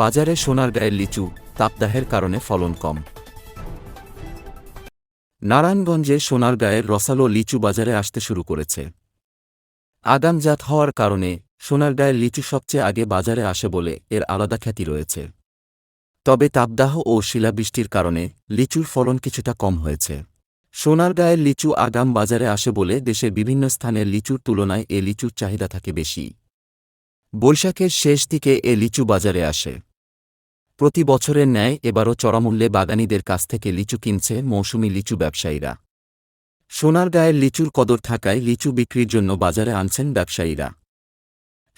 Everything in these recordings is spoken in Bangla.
বাজারে সোনার গায়ের লিচু, তাপদাহের কারণে ফলন কম। নারায়ণগঞ্জে সোনার গায়ের রসালো লিচু বাজারে আসতে শুরু করেছে। আগামজাত হওয়ার কারণে সোনার গায়ের লিচু সবচেয়ে আগে বাজারে আসে বলে এর আলাদা খ্যাতি রয়েছে। তবে তাপদাহ ও শিলাবৃষ্টির কারণে লিচুর ফলন কিছুটা কম হয়েছে। সোনার গায়ের লিচু আগাম বাজারে আসে বলে দেশের বিভিন্ন স্থানের লিচুর তুলনায় এ লিচুর চাহিদা থাকে বেশি। বৈশাখের শেষ দিকে এ লিচু বাজারে আসে। প্রতি বছরের ন্যায় এবারও চড়ামূল্যে বাগানীদের কাছ থেকে লিচু কিনছে মৌসুমি লিচু ব্যবসায়ীরা। সোনার গায়ের লিচুর কদর থাকায় লিচু বিক্রির জন্য বাজারে আনছেন ব্যবসায়ীরা।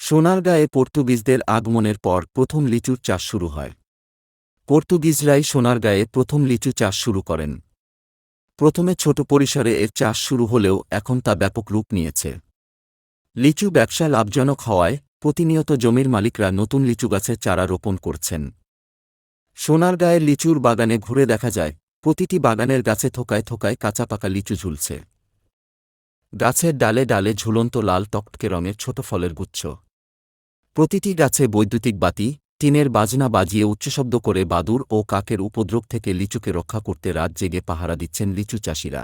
সোনার গায়ে পর্তুগিজদের আগমনের পর প্রথম লিচুর চাষ শুরু হয়। পর্তুগিজরাই সোনার গায়ে প্রথম লিচু চাষ শুরু করেন। প্রথমে ছোট পরিসরে এর চাষ শুরু হলেও এখন তা ব্যাপক রূপ নিয়েছে। লিচু ব্যবসা লাভজনক হওয়ায় প্রতিনিয়ত জমির মালিকরা নতুন লিচু গাছের চারা রোপণ করছেন। সোনার গায়ের লিচুর বাগানে ঘুরে দেখা যায়, প্রতিটি বাগানের গাছে থোকায় থোকায় কাঁচা পাকা লিচু ঝুলছে। গাছের ডালে ডালে ঝুলন্ত লাল টকটকে রঙের ছোট ফলের গুচ্ছ। প্রতিটি গাছে বৈদ্যুতিক বাতি, টিনের বাজনা বাজিয়ে উচ্চশব্দ করে বাদুর ও কাকের উপদ্রব থেকে লিচুকে রক্ষা করতে রাত জেগে পাহারা দিচ্ছেন লিচু চাষিরা।